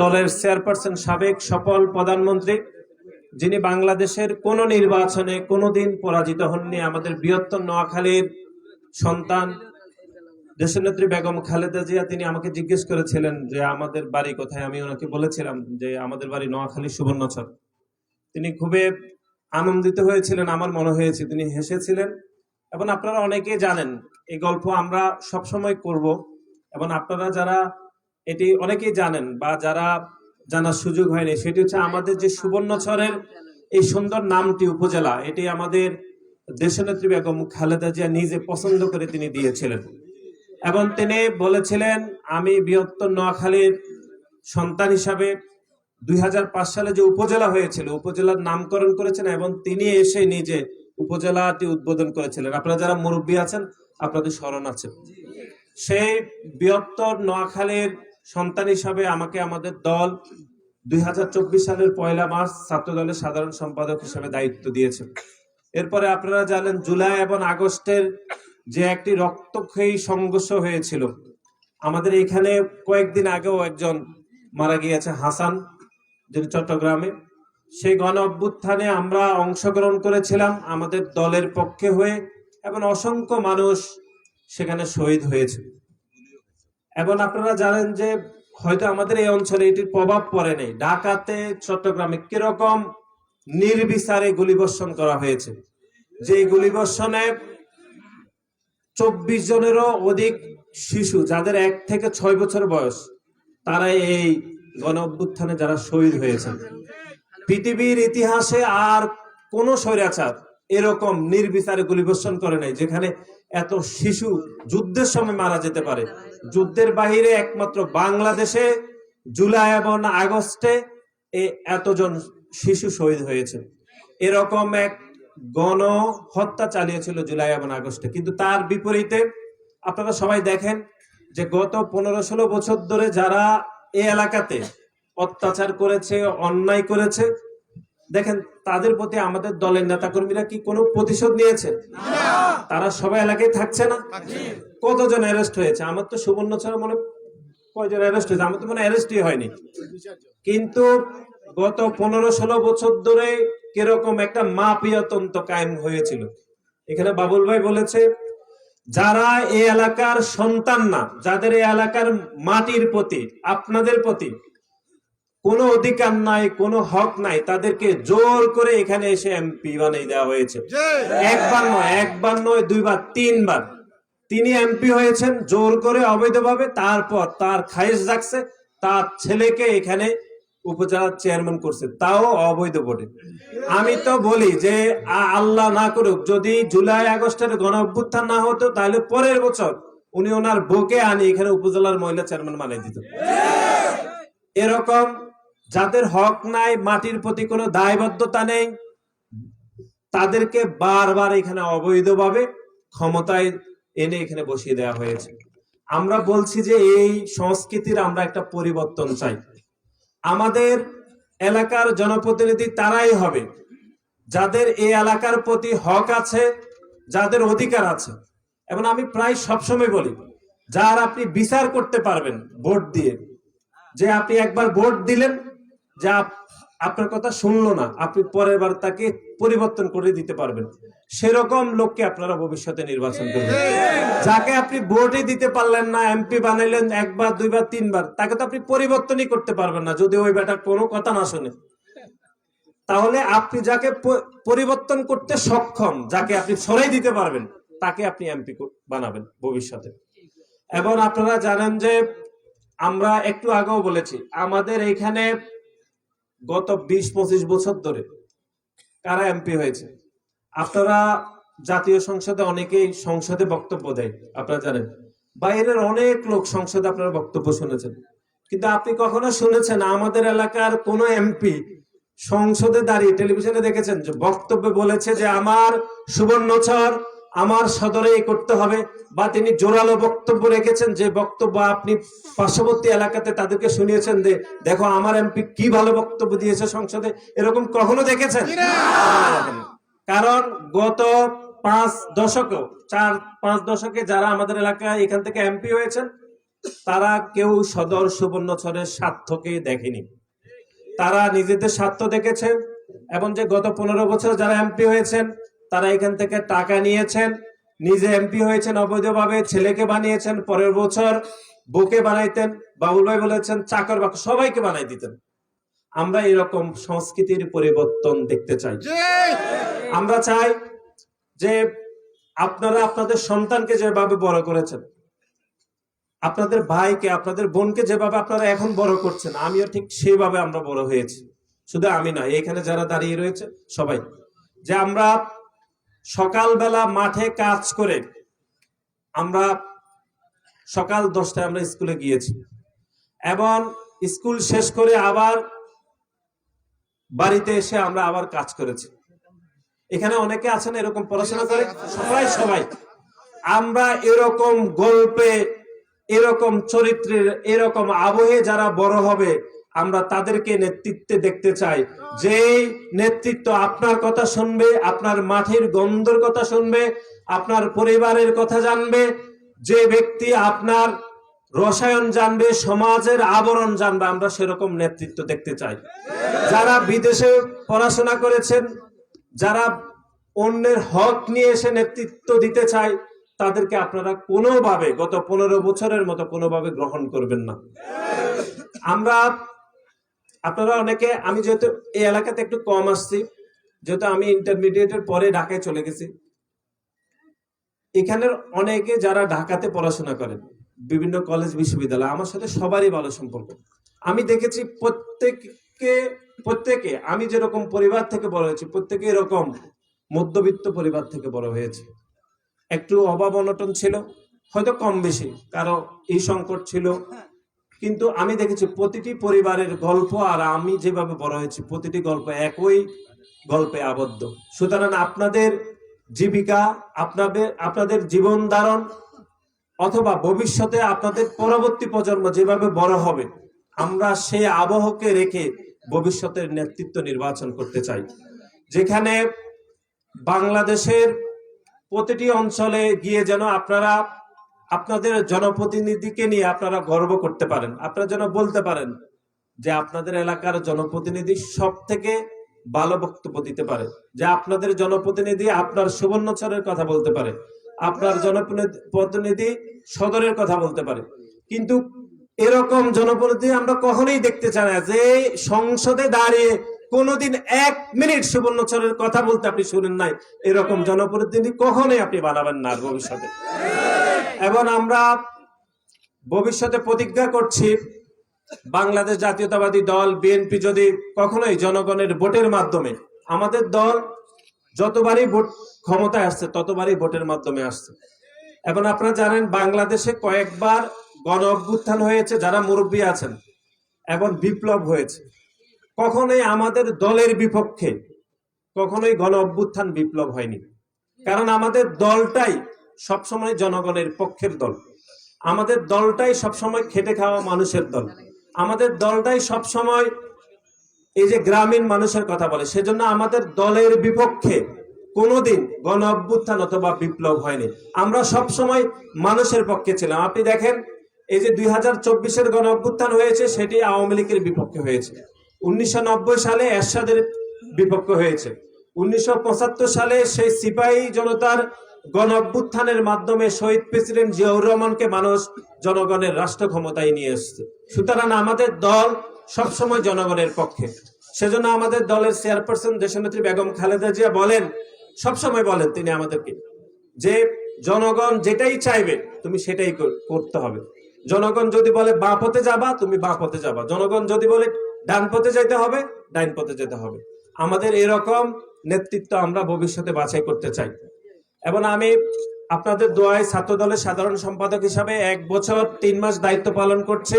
দলের চেয়ারপারসন সাবেক সফল প্রধানমন্ত্রী, যিনি বাংলাদেশের কোন নির্বাচনে কোনোদিন পরাজিত হননি, আমাদের বৃহত্তর নোয়াখালীর সন্তান দেশনেত্রী বেগম খালেদা জিয়া, তিনি আমাকে জিজ্ঞেস করেছিলেন যে আমাদের বাড়ি কোথায়? আমি ওনাকে বলেছিলাম যে আমাদের বাড়ি নোয়াখালী সুবর্ণচর। তিনি খুবই আনন্দিত হয়েছিলেন, আমার মনে হয়েছে। তিনি হেসেছিলেন, এবং আপনারা অনেকেই জানেন, এই গল্প আমরা সবসময় করব, এবং আপনারা যারা এটি অনেকেই জানেন বা যারা জানার সুযোগ হয়নি, সেটি হচ্ছে আমাদের যে সুবর্ণচরের এই সুন্দর নামটি উপজেলা, এটি আমাদের দেশনেত্রী বেগম খালেদা জিয়া নিজে পছন্দ করে তিনি দিয়েছিলেন। এবং তিনি বলেছিলেন, আমি বৃহত্তর নোয়াখালীর সন্তান হিসাবে দুই হাজার পাঁচ সালে যে উপজেলা হয়েছিল, উপজেলার নামকরণ করেছেন এবং তিনি এসে নিজে উপজেলাটি উদ্বোধন করেছিলেন। আপনারা যারা মুরব্বী আছেন, আপনাদের স্মরণ আছে। সেই বৃহত্তর নোয়াখালীর সন্তান হিসাবে আমাকে আমাদের দল দুই হাজার চব্বিশ সালের পয়লা মার্চ ছাত্র দলের সাধারণ সম্পাদক হিসেবে দায়িত্ব দিয়েছে। এরপরে আপনারা জানেন জুলাই এবং আগস্টের যে একটি রক্তক্ষয়ী সংঘর্ষ হয়েছিল, আমাদের এখানে কয়েকদিন আগেও একজন মারা গিয়েছে, হাসান, যিনি চট্টগ্রামে। সেই গণ অভ্যুত্থানে আমরা অংশগ্রহণ করেছিলাম আমাদের দলের পক্ষে হয়ে এবং অসংখ্য মানুষ সেখানে শহীদ হয়েছে। এবং আপনারা জানেন যে হয়তো আমাদের এই অঞ্চলে এটির প্রভাব পড়ে নেই। ঢাকাতে চট্টগ্রামে কীরকম নির্বিচারে গুলিবর্ষণ করা হয়েছে। যে গুলিবর্ষণে চব্বিশ জনেরও অধিক শিশু, যাদের এক থেকে ছয় বছর বয়স, তারা এই গণ অভ্যুত্থানে যারা শহীদ হয়েছেন। পৃথিবীর ইতিহাসে আর কোন স্বৈরাচার এরকম নির্বিচারে গুলিবর্ষণ করে নাই, যেখানে এত শিশু যুদ্ধের সময় মারা যেতে পারে। যুদ্ধের বাহিরে একমাত্র বাংলাদেশে জুলাই এবং আগস্টে এতজন শিশু শহীদ হয়েছে। এরকম এক গণ হত্যা চালিয়েছিল জুলাই এবং আগস্টে। কিন্তু তার বিপরীতে আপনারা সবাই দেখেন যে গত পনেরো ষোলো বছর ধরে যারা এ এলাকাতে অত্যাচার করেছে, অন্যায় করেছে দেখেন তাদের প্রতি আমাদের দলের নেতাকর্মীরা কি কোনো প্রতিশোধ নিয়েছে তারা সবাই এলাকায় থাকছে না? কতজন অ্যারেস্ট হয়েছে? আমার তো সুবর্ণ ছাড়া মনে কয়জন অ্যারেস্ট হয়েছে? আমার তো মনে অ্যারেস্টই হয়নি। কিন্তু গত পনেরো ষোলো বছর ধরে কীরকম একটা মাপিয়াতন্ত্র কায়েম হয়েছিল। এখানে বাবুল ভাই বলেছে যারা এ এলাকার সন্তান না যাদের এই এলাকার মাটির প্রতি আপনাদের প্রতি কোনো অধিকার নাই কোনো হক নাই তাদেরকে জোর করে এখানে এসে এমপি বানিয়ে দেওয়া হয়েছে। একবার নয় একবার নয় দুইবার তিনবার। তিনি এমপি হয়েছেন জোর করে অবৈধভাবে তারপর তার খায়েশ জাগছে তার ছেলেকে এখানে উপজেলার চেয়ারম্যান করছে তাও অবৈধ ভোটে। আমি তো বলি যে আল্লাহ না করুক যদি জুলাই আগস্টের গণ অভ্যুত্থান না হতো তাহলে পরের বছর উনি ওনার বউকে আনি এখানে উপজেলার মহিলা চেয়ারম্যান বানিয়ে দিত। এরকম যাদের হক নাই, মাটির প্রতি কোনো দায়বদ্ধতা নেই, তাদেরকে বারবার এখানে অবৈধভাবে ক্ষমতায় এনে এখানে বসিয়ে দেওয়া হয়েছে। আমরা বলছি যে এই সংস্কৃতির আমরা একটা পরিবর্তন চাই। আমাদের এলাকার জনপ্রতিনিধি তারাই হবে। যাদের এই এলাকার প্রতি হক আছে, যাদের অধিকার আছে। এবং আমি প্রায় সবসময় বলি, যার আপনি বিচার করতে পারবেন ভোট দিয়ে, যে আপনি একবার ভোট দিলেন যে আপ- আপনার কথা শুনলো না আপনি পরের বার তাকে পরিবর্তন করে দিতে পারবেন। সেরকম লোককে আপনারা ভবিষ্যতে নির্বাচন করবেন। যাকে আপনি ভোটই দিতে পারলেন না এমপি বানাইলেন একবার দুইবার তিনবার তাকে তো আপনি পরিবর্তনই করতে পারবেন না যদি ওই বেটার কোনো কথা না শুনে। তাহলে আপনি যাকে পরিবর্তন করতে সক্ষম যাকে আপনি সরাই দিতে পারবেন তাকে আপনি এমপি বানাবেন ভবিষ্যতে। এবং আপনারা জানেন যে আমরা একটু আগেও বলেছি আমাদের এখানে গত বিশ, পঁচিশ বছর ধরে কারা এমপি হয়েছে? আপনারা জাতীয় সংসদে অনেকেই সংসদে বক্তব্য দেয় আপনারা জানেন। বাইরের অনেক লোক সংসদে আপনারা বক্তব্য শুনেছেন। কিন্তু আপনি কখনো শুনেছেন আমাদের এলাকার কোন এমপি সংসদে দাঁড়িয়ে টেলিভিশনে দেখেছেন যে বক্তব্যে বলেছে যে আমার সুবর্ণচর আমার সদরে করতে হবে বা তিনি জোরালো বক্তব্য রেখেছেন যে বক্তব্য আপনি পার্শ্ববর্তী এলাকাতে তাদেরকে শুনিয়েছেন যে দেখো আমার এমপি কি ভালো বক্তব্য দিয়েছে সংসদে? এরকম কখনো দেখেছেন? কারণ গত পাঁচ দশকে চার পাঁচ দশকে যারা আমাদের এলাকায় এখান থেকে এমপি হয়েছেন তারা কেউ সদর সুবর্ণচরের স্বার্থকে দেখেনি। তারা নিজেদের স্বার্থ দেখেছে এবং যে গত পনেরো বছর যারা এমপি হয়েছেন তারা এখান থেকে টাকা নিয়েছেন নিজে এমপি হয়েছেন অবৈধভাবে ছেলেকে বানিয়েছেন পরের বছর বউকে বানাইতেন বাবুল ভাই বলেছেন চাকর বাকর সবাইকে বানাই দিতেন। আমরা এরকম সংস্কৃতির পরিবর্তন দেখতে চাই। আমরা চাই যে আপনারা আপনাদের সন্তানকে যেভাবে বড় করেছেন আপনাদের ভাইকে আপনাদের বোনকে যেভাবে আপনারা এখন বড় করছেন আমিও ঠিক সেভাবে আমরা বড় হয়েছি। শুধু আমি নয় এখানে যারা দাঁড়িয়ে রয়েছে সবাই। যে আমরা সকালবেলা মাঠে কাজ করে আমরা সকাল দশটায় আমরা স্কুলে গিয়েছি। এবং স্কুল শেষ করে আবার বাড়িতে এসে আমরা আবার কাজ করেছি। এখানে অনেকে আছেন এরকম পড়াশোনা করে? সবাই সবাই। আমরা এরকম গল্পে, এরকম চরিত্রের, এরকম আবহে যারা বড় হবে আমরা তাদেরকে নেতৃত্বে দেখতে চাই। যে নেতৃত্ব আপনার কথা শুনবে, আপনার মাঠের গন্ধর কথা শুনবে, আপনার পরিবারের কথা জানবে, যে ব্যক্তি আপনার রসায়ন জানবে, সমাজের আবরণ জানবে, আমরা সেরকম নেতৃত্ব দেখতে চাই। যারা বিদেশে পড়াশোনা করেছেন, যারা অন্যের হক নিয়ে এসে নেতৃত্ব দিতে চায়, তাদেরকে আপনারা কোনোভাবে গত পনেরো বছরের মতো কোনোভাবে গ্রহণ করবেন না। আমরা আপনারা অনেকে, আমি যেহেতু এই এলাকাতে একটু কম আসছি, যেহেতু আমি ইন্টারমিডিয়েটের পরে ঢাকায় চলে গেছি, এখানের অনেকে যারা ঢাকাতে পড়াশোনা করেন, বিভিন্ন কলেজ বিশ্ববিদ্যালয়, আমার সাথে সবারই ভালো সম্পর্ক। আমি দেখেছি প্রত্যেককে, প্রত্যেকে, আমি যেরকম পরিবার থেকে বড় হয়েছি, প্রত্যেকে এরকম মধ্যবিত্ত পরিবার থেকে বড় হয়েছে। একটু অভাব অনটন ছিল, হয়তো কম বেশি, কারও এই সংকট ছিল কিন্তু আমি দেখেছি প্রতিটি পরিবারের গল্প আর আমি যেভাবে বড় হয়েছি, প্রতিটি গল্প একই গল্পে আবদ্ধ। সুতরাং আপনাদের জীবিকা, আপনাদের আপনাদের জীবন ধারণ অথবা ভবিষ্যতে আপনাদের পরবর্তী প্রজন্ম যেভাবে বড় হবে, আমরা সেই আবহকে রেখে ভবিষ্যতের নেতৃত্ব নির্বাচন করতে চাই। যেখানে বাংলাদেশের প্রতিটি অঞ্চলে গিয়ে যেন আপনারা আপনাদের জনপ্রতিনিধিকে নিয়ে আপনারা গর্ব করতে পারেন। আপনারা যেন বলতে পারেন যে আপনাদের এলাকার জনপ্রতিনিধি সব থেকে ভালো বক্তব্য দিতে পারে। যে আপনাদের জনপ্রতিনিধি আপনার সুবর্ণচরের কথা বলতে পারে। আপনার জনপ্রতিনিধি সদরের কথা বলতে পারে। কিন্তু এরকম জনপ্রতিনিধি আমরা কখনোই দেখতে চাই না যে সংসদে দাঁড়িয়ে কোনোদিন এক মিনিট সুবর্ণচরের কথা বলতে আপনি শুনেন নাই। এরকম জনপ্রতিনিধি কখনোই আপনি বানাবেন না ভবিষ্যতে। এবং আমরা ভবিষ্যতে প্রতিজ্ঞা করছি, বাংলাদেশ জাতীয়তাবাদী দল, বিএনপি যদি কখনোই জনগণের ভোটের মাধ্যমে, আমাদের দল যতবারই ভোট ক্ষমতায় আসছে, ততবারই ভোটের মাধ্যমে আসছে। এবং আপনারা জানেন, বাংলাদেশে কয়েকবার গণ অভ্যুত্থান হয়েছে, যারা মুরব্বী আছেন, এবং বিপ্লব হয়েছে। কখনোই আমাদের দলের বিপক্ষে কখনোই গণ অভ্যুত্থান বিপ্লব হয়নি। কারণ আমাদের দলটাই সবসময় জনগণের পক্ষের দল। আমাদের দলটাই সবসময় খেটে খাওয়া মানুষের দল। আমাদের দলটাই সবসময় এই যে গ্রামীণ মানুষের কথা বলে, সেজন্য আমাদের দলের বিপক্ষে কোনোদিন গণ অভ্যুত্থান অথবা বিপ্লব হয়নি। আমরা সব সময় মানুষের পক্ষে ছিলাম। আপনি দেখেন, এই যে দুই হাজার চব্বিশের গণ অভ্যুত্থান হয়েছে, সেটি আওয়ামী লীগের বিপক্ষে হয়েছে। উনিশশো নব্বই সালে এরশাদের বিপক্ষে হয়েছে। উনিশশো পঁচাত্তর সালে সেই সিপাহী জনতার গণ অভ্যুত্থানের মাধ্যমে শহীদ প্রেসিডেন্ট জিয়াউর রহমানকে মানুষ জনগণের রাষ্ট্র ক্ষমতায় নিয়ে এসছে। সুতরাং আমাদের দল সবসময় জনগণের পক্ষে। সেজন্য আমাদের দলের চেয়ারপারসন দেশনেত্রী বেগম খালেদা জিয়া বলেন, সবসময় বলেন তিনি আমাদেরকে যে জনগণ যেটাই চাইবে, তুমি সেটাই করতে হবে। জনগণ যদি বলে বাঁ পথে যাবা, তুমি বাঁ পথে যাবা। জনগণ যদি বলে ডান পথে যাইতে হবে, ডাইন পথে যেতে হবে। আমাদের এরকম নেতৃত্ব আমরা ভবিষ্যতে বাছাই করতে চাই। এবং আমি আপনাদের দোয়ায় ছাত্র দলের সাধারণ সম্পাদক হিসাবে এক বছর তিন মাস দায়িত্ব পালন করছি।